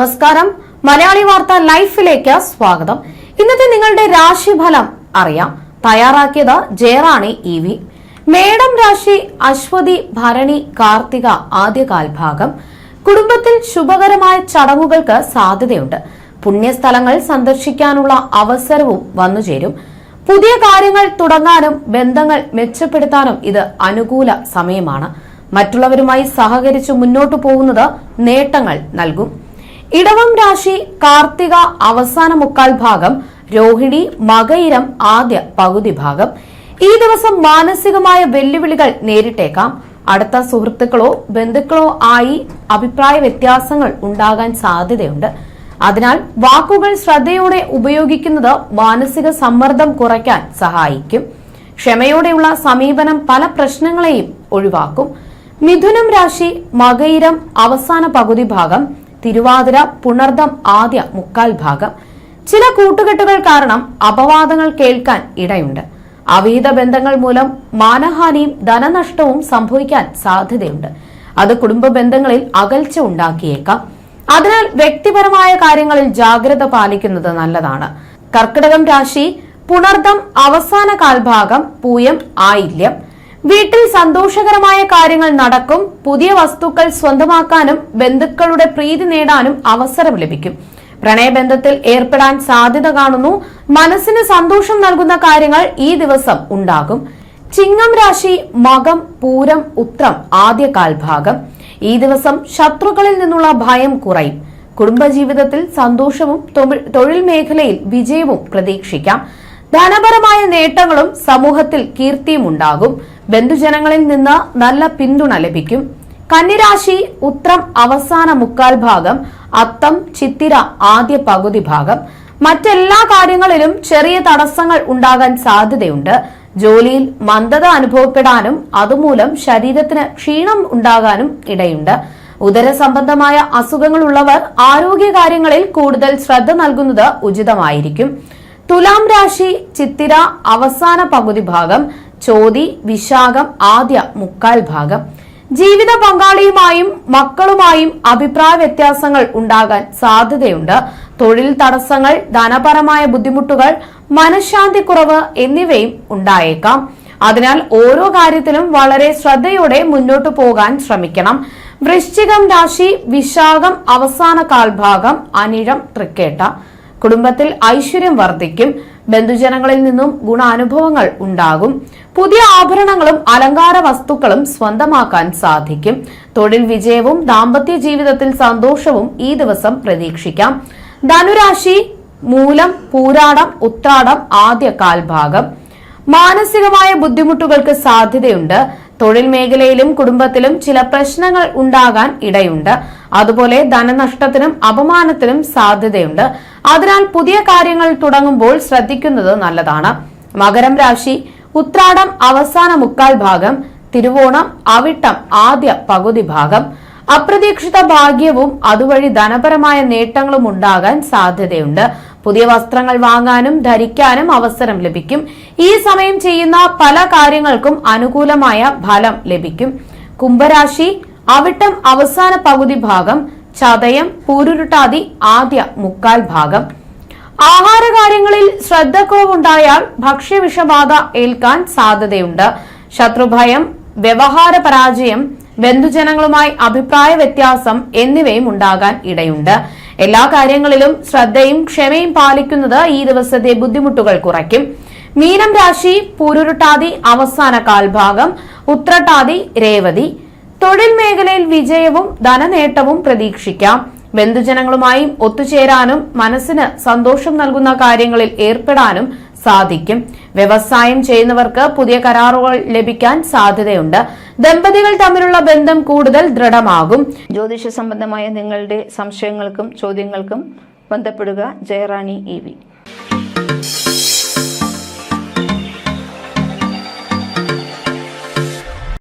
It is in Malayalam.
നമസ്കാരം. മലയാളി വാർത്ത ലൈഫിലേക്ക് സ്വാഗതം. ഇന്നത്തെ നിങ്ങളുടെ രാശിഫലം അറിയാം. തയ്യാറാക്കിയത് ജയറാണി ഇ വി. മേടം രാശി അശ്വതി ഭരണി കാർത്തിക ആദ്യകാൽ ഭാഗം. കുടുംബത്തിൽ ശുഭകരമായ ചടങ്ങുകൾക്ക് സാധ്യതയുണ്ട്. പുണ്യസ്ഥലങ്ങൾ സന്ദർശിക്കാനുള്ള അവസരവും വന്നുചേരും പുതിയ കാര്യങ്ങൾ തുടങ്ങാനും ബന്ധങ്ങൾ മെച്ചപ്പെടുത്താനും ഇത് അനുകൂല സമയമാണ്. മറ്റുള്ളവരുമായി സഹകരിച്ച് മുന്നോട്ടു പോകുന്നത് നേട്ടങ്ങൾ നൽകും. ഇടവം രാശി കാർത്തിക അവസാന മുക്കാൽ ഭാഗം രോഹിണി മകയിരം ആദ്യ പകുതി ഭാഗം. ഈ ദിവസം മാനസികമായ വെല്ലുവിളികൾ നേരിട്ടേക്കാം. അടുത്ത സുഹൃത്തുക്കളോ ബന്ധുക്കളോ ആയി അഭിപ്രായ വ്യത്യാസങ്ങൾ ഉണ്ടാകാൻ സാധ്യതയുണ്ട്. അതിനാൽ വാക്കുകൾ ശ്രദ്ധയോടെ ഉപയോഗിക്കുന്നത് മാനസിക സമ്മർദ്ദം കുറയ്ക്കാൻ സഹായിക്കും. ക്ഷമയോടെയുള്ള സമീപനം പല പ്രശ്നങ്ങളെയും ഒഴിവാക്കും. മിഥുനം രാശി മകയിരം അവസാന പകുതി ഭാഗം തിരുവാതിര പുണർദം ആദ്യ മുക്കാൽ ഭാഗം. ചില കൂട്ടുകെട്ടുകൾ കാരണം അപവാദങ്ങൾ കേൾക്കാൻ ഇടയുണ്ട്. അവിഹിത ബന്ധങ്ങൾ മൂലം മാനഹാനിയും ധനനഷ്ടവും സംഭവിക്കാൻ സാധ്യതയുണ്ട്. അത് കുടുംബ ബന്ധങ്ങളിൽ അകൽച്ച ഉണ്ടാക്കിയേക്കാം. അതിനാൽ വ്യക്തിപരമായ കാര്യങ്ങളിൽ ജാഗ്രത പാലിക്കുന്നത് നല്ലതാണ്. കർക്കിടകം രാശി പുണർദം അവസാന കാൽഭാഗം പൂയം ആയില്യം. വീട്ടിൽ സന്തോഷകരമായ കാര്യങ്ങൾ നടക്കും. പുതിയ വസ്തുക്കൾ സ്വന്തമാക്കാനും ബന്ധുക്കളുടെ പ്രീതി നേടാനും അവസരം ലഭിക്കും. പ്രണയബന്ധത്തിൽ ഏർപ്പെടാൻ സാധ്യത കാണുന്നു. മനസ്സിന് സന്തോഷം നൽകുന്ന കാര്യങ്ങൾ ഈ ദിവസം ഉണ്ടാകും. ചിങ്ങം രാശി മകം പൂരം ഉത്രം ആദ്യ കാൽഭാഗം. ഈ ദിവസം ശത്രുക്കളിൽ നിന്നുള്ള ഭയം കുറയും. കുടുംബജീവിതത്തിൽ സന്തോഷവും തൊഴിൽ- മേഖലയിൽ വിജയവും പ്രതീക്ഷിക്കാം. ധനപരമായ നേട്ടങ്ങളും സമൂഹത്തിൽ കീർത്തിയും ഉണ്ടാകും ബന്ധുജനങ്ങളിൽ നിന്ന് നല്ല പിന്തുണ ലഭിക്കും. കന്നിരാശി ഉത്രം അവസാന മുക്കാൽ ഭാഗം അത്തം ചിത്തിര ആദ്യ പകുതി ഭാഗം. മറ്റെല്ലാ കാര്യങ്ങളിലും ചെറിയ തടസ്സങ്ങൾ ഉണ്ടാകാൻ സാധ്യതയുണ്ട്. ജോലിയിൽ മന്ദത അനുഭവപ്പെടാനും അതുമൂലം ശരീരത്തിന് ക്ഷീണം ഉണ്ടാകാനും ഇടയുണ്ട്. ഉദര സംബന്ധമായ അസുഖങ്ങളുള്ളവർ ആരോഗ്യകാര്യങ്ങളിൽ കൂടുതൽ ശ്രദ്ധ നൽകുന്നത് ഉചിതമായിരിക്കും. തുലാം രാശി ചിത്തിര അവസാന പകുതി ഭാഗം ചോതി വിശാഖം ആദ്യ മുക്കാൽ ഭാഗം. ജീവിത പങ്കാളിയുമായും മക്കളുമായും അഭിപ്രായ വ്യത്യാസങ്ങൾ ഉണ്ടാകാൻ സാധ്യതയുണ്ട്. തൊഴിൽ തടസ്സങ്ങൾ ധനപരമായ ബുദ്ധിമുട്ടുകൾ മനഃശാന്തി കുറവ് എന്നിവയും ഉണ്ടായേക്കാം. അതിനാൽ ഓരോ കാര്യത്തിലും വളരെ ശ്രദ്ധയോടെ മുന്നോട്ടു പോകാൻ ശ്രമിക്കണം. വൃശ്ചികം രാശി വിശാഖം അവസാന കാൽഭാഗം അനിഴം തൃക്കേട്ട. കുടുംബത്തിൽ ഐശ്വര്യം വർദ്ധിക്കും ബന്ധുജനങ്ങളിൽ നിന്നും ഗുണാനുഭവങ്ങൾ ഉണ്ടാകും പുതിയ ആഭരണങ്ങളും അലങ്കാര വസ്തുക്കളും സ്വന്തമാക്കാൻ സാധിക്കും. തൊഴിൽ വിജയവും ദാമ്പത്യ ജീവിതത്തിൽ സന്തോഷവും ഈ ദിവസം പ്രതീക്ഷിക്കാം. ധനുരാശി മൂലം പൂരാടം ഉത്രാടം ആദ്യ കാൽഭാഗം മാനസികമായ ബുദ്ധിമുട്ടുകൾക്ക് സാധ്യതയുണ്ട്. തൊഴിൽ മേഖലയിലും കുടുംബത്തിലും ചില പ്രശ്നങ്ങൾ ഉണ്ടാകാൻ ഇടയുണ്ട്. അതുപോലെ ധനനഷ്ടത്തിനും അപമാനത്തിനും സാധ്യതയുണ്ട്. അതിനാൽ പുതിയ കാര്യങ്ങൾ തുടങ്ങുമ്പോൾ ശ്രദ്ധിക്കുന്നത് നല്ലതാണ്. മകരം രാശി ഉത്രാടം അവസാന മുക്കാൽ ഭാഗം തിരുവോണം അവിട്ടം ആദ്യ പകുതി ഭാഗം. അപ്രതീക്ഷിത ഭാഗ്യവും അതുവഴി ധനപരമായ നേട്ടങ്ങളും ഉണ്ടാകാൻ സാധ്യതയുണ്ട്. പുതിയ വസ്ത്രങ്ങൾ വാങ്ങാനും ധരിക്കാനും അവസരം ലഭിക്കും. ഈ സമയം ചെയ്യുന്ന പല കാര്യങ്ങൾക്കും അനുകൂലമായ ഫലം ലഭിക്കും. കുംഭരാശി അവിട്ടം അവസാന പകുതി ഭാഗം ചതയം പൂരുരുട്ടാതി ആദ്യ മുക്കാൽ ഭാഗം. ആഹാരകാര്യങ്ങളിൽ ശ്രദ്ധക്കുറവുണ്ടായാൽ ഭക്ഷ്യവിഷബാധ ഏൽക്കാൻ സാധ്യതയുണ്ട്. ശത്രുഭയം വ്യവഹാര പരാജയം ബന്ധുജനങ്ങളുമായി അഭിപ്രായ വ്യത്യാസം എന്നിവയും ഉണ്ടാകാൻ ഇടയുണ്ട്. എല്ലാ കാര്യങ്ങളിലും ശ്രദ്ധയും ക്ഷമയും പാലിക്കുന്നത് ഈ ദിവസത്തെ ബുദ്ധിമുട്ടുകൾ കുറയ്ക്കും. മീനം രാശി പൂരുരുട്ടാതി അവസാന കാൽഭാഗം ഉത്രട്ടാതി രേവതി. തൊഴിൽ മേഖലയിൽ വിജയവും ധനനേട്ടവും പ്രതീക്ഷിക്കാം. ബന്ധുജനങ്ങളുമായും ഒത്തുചേരാനും മനസ്സിന് സന്തോഷം നൽകുന്ന കാര്യങ്ങളിൽ ഏർപ്പെടാനും സാധിക്കും. വ്യവസായം ചെയ്യുന്നവർക്ക് പുതിയ കരാറുകൾ ലഭിക്കാൻ സാധ്യതയുണ്ട്. ദമ്പതികൾ തമ്മിലുള്ള ബന്ധം കൂടുതൽ ദൃഢമാകും. ജ്യോതിഷ സംബന്ധമായ നിങ്ങളുടെ സംശയങ്ങൾക്കും ചോദ്യങ്ങൾക്കും ബന്ധപ്പെടുക. ജയറാണി ഇ